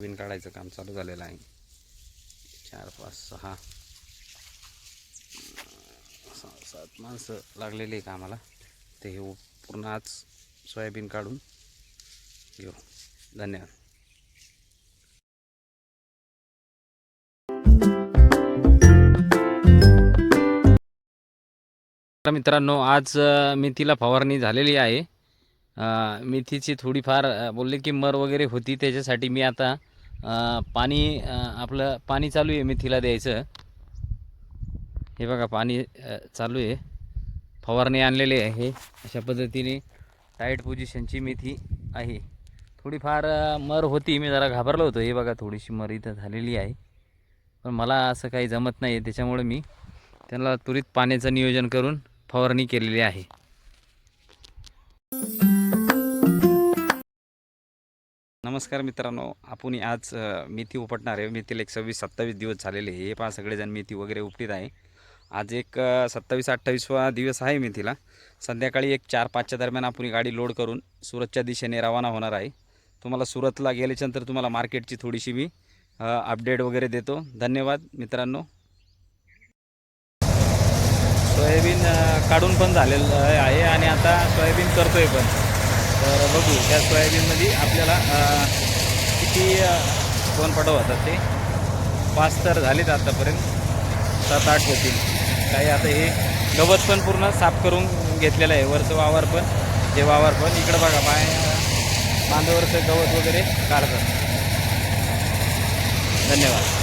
विण काढायचं काम चालू झालेलं आहे. चार पाच सहा. सहा सात माणसं लागलेली आहे कामाला ते हे पूर्ण आज सोयाबीन काढून घेऊ. धन्यवाद. मित्रांनो आज मेथीला फवारणी झालेली आहे. मेथीची थोडीफार बोलले की मर वगैरे होती त्याच्यासाठी मी आता पाणी आपलं पाणी चालू आहे मेथीला द्यायचं. हे बघा पाणी चालू आहे. फवारणी आणलेली आहे. अशा पद्धतीने टाईट पोझिशनची मेथी आहे. थोडीफार मर होती. मी जरा घाबरलो होतो. हे बघा थोडीशी मर इथं झालेली आहे. पण मला असं काही जमत नाही आहे त्याच्यामुळे मी त्यांना त्वरित पाण्याचं नियोजन करून फवारणी केलेली आहे. नमस्कार मित्रांनो आपण आज मेथी उपटणार आहे. मेथीला एक सव्वीस सत्तावीस दिवस झालेले हे. पहा सगळेजण मेथी वगैरे उपटीत आहे. आज एक सत्तावीस अठ्ठावीसवा दिवस आहे मेथीला. संध्याकाळी एक चार पाचच्या दरम्यान आपण गाडी लोड करून सुरतच्या दिशेने रवाना होणार आहे. तुम्हाला सुरतला गेल्याच्यानंतर तुम्हाला मार्केटची थोडीशी मी अपडेट वगैरे देतो. धन्यवाद मित्रांनो. सोयाबीन काढून पण झालेलं आहे आणि आता सोयाबीन करतोय पण. तर बघू त्या सोयाबीनमध्ये आपल्याला किती दोन पटव होतात ते? पाच तर झालेत आतापर्यंत सात आठ होतील. काही आता हे गवत पण पूर्ण साफ करून घेतलेलं आहे. वरचं वावर पण हे वावर पण. इकडं बघा पाय बांधावरचं गवत वगैरे काढतात. धन्यवाद.